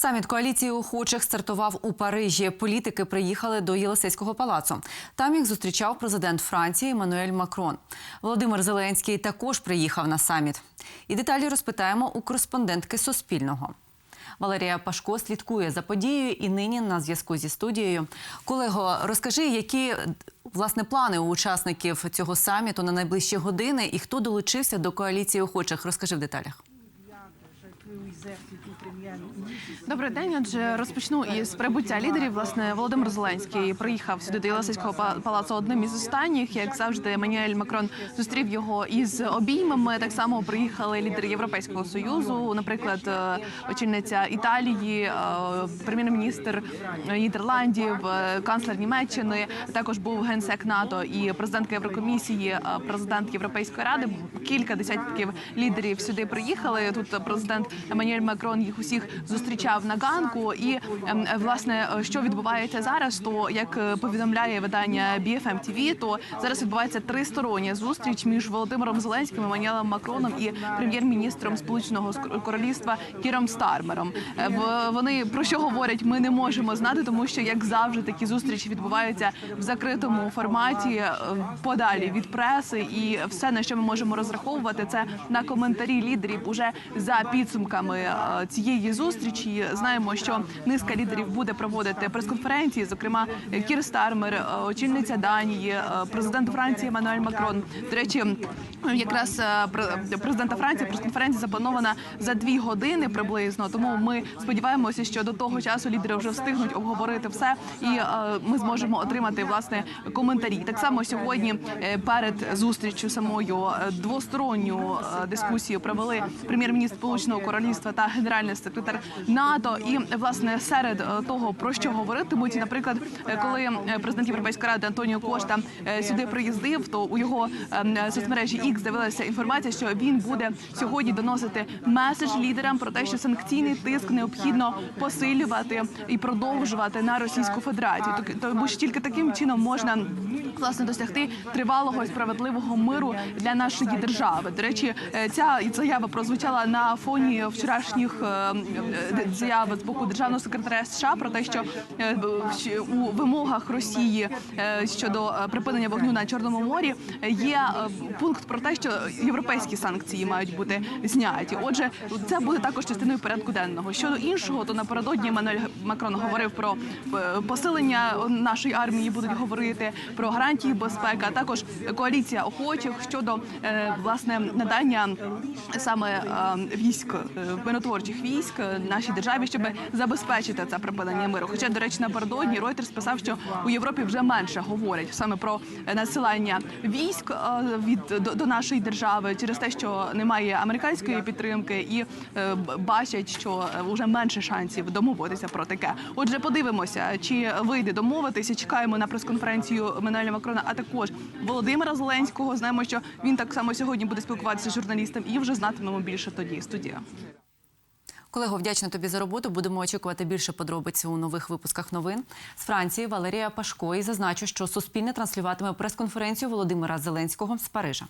Саміт коаліції охочих стартував у Парижі. Політики приїхали до Єлисейського палацу. Там їх зустрічав президент Франції Еммануель Макрон. Володимир Зеленський також приїхав на саміт. І деталі розпитаємо у кореспондентки Суспільного. Валерія Пашко слідкує за подією і нині на зв'язку зі студією. Колего, розкажи, які власне плани у учасників цього саміту на найближчі години і хто долучився до коаліції охочих? Розкажи в деталях. Добрий день. Отже, розпочну із прибуття лідерів. Власне, Володимир Зеленський приїхав сюди до Єлисейського па- палацу одним із останніх. Як завжди, Еммануель Макрон зустрів його із обіймами. Так само приїхали лідери Європейського союзу, наприклад, е, очільниця Італії, е, прем'єр-міністр Нідерландів, е, канцлер Німеччини. Також був генсек НАТО і президентка Єврокомісії, президент Європейської ради. Кілька десятків лідерів сюди приїхали. Тут президент Еммануель Макрон їх усіх зустрічав на ганку. І ем, власне, що відбувається зараз, то як е, повідомляє видання BFM TV, то зараз відбувається тристороння зустріч між Володимиром Зеленським, Еммануелем Макроном і прем'єр-міністром Сполученого Королівства Кіром Стармером. Е, Вони про що говорять, ми не можемо знати, тому що як завжди такі зустрічі відбуваються в закритому форматі, е, подалі від преси, і все на що ми можемо розраховувати, це на коментарі лідерів уже за підсумками е, цієї зустрічі. Знаємо, що низка лідерів буде проводити прес-конференції, зокрема Кір Стармер, е, очільниця Данії, е, президент Франції Еммануель Макрон. До речі, якраз президента Франції прес-конференція запланована за дві години приблизно. Тому ми сподіваємося, що до того часу лідери вже встигнуть обговорити все, і ми зможемо отримати власне коментарі. Так само сьогодні перед зустрічю самою двосторонню дискусію провели прем'єр-міністр Сполученого Королівства та генеральний секретар НАТО. І власне серед е, того про що говоритимуть, наприклад, е, коли е, президент Європейської ради Антоніо Кошта сюди приїздив, то у його ем, соцмережі X з'явилася інформація, що він буде сьогодні доносити меседж лідерам про те, що санкційний тиск необхідно посилювати і продовжувати на Російську Федерацію. Тому що тільки таким чином можна власне досягти тривалого і справедливого миру для нашої держави. До речі, ця заява прозвучала на фоні вчорашніх е, е, заяв з боку державного секретаря США про те, що е, у вимогах Росії щодо припинення вогню на Чорному морі є пункт про те, що європейські санкції мають бути зняті. Отже, це буде також частиною порядку денного. Щодо іншого, то напередодні Еммануель Макрон говорив про посилення нашої армії, будуть говорити про гарантії безпеки, а також коаліція охочих щодо власне надання саме військ миротворчих військ е, нашій державі, щоб забезпечити це припинення миру. Хоча, до речі, напередодні Reuters писав, що у Європі вже менше говорять саме про е, насилання військ е, від до, до нашої держави через те, що немає американської підтримки, і е, бачать, що е, вже менше шансів домовитися про таке. Отже, подивимося, чи вийде домовитися. Чекаємо на прес-конференцію Еммануеля Макрона, а також Володимира Зеленського. Знаємо, що він так само сьогодні буде спілкуватися з журналістом, і вже знатимемо більше тоді. Студія. Колего, вдячна тобі за роботу. Будемо очікувати більше подробиць у нових випусках новин з Франції. Валерія Пашко і зазначу, що Суспільне транслюватиме прес-конференцію Володимира Зеленського з Парижа.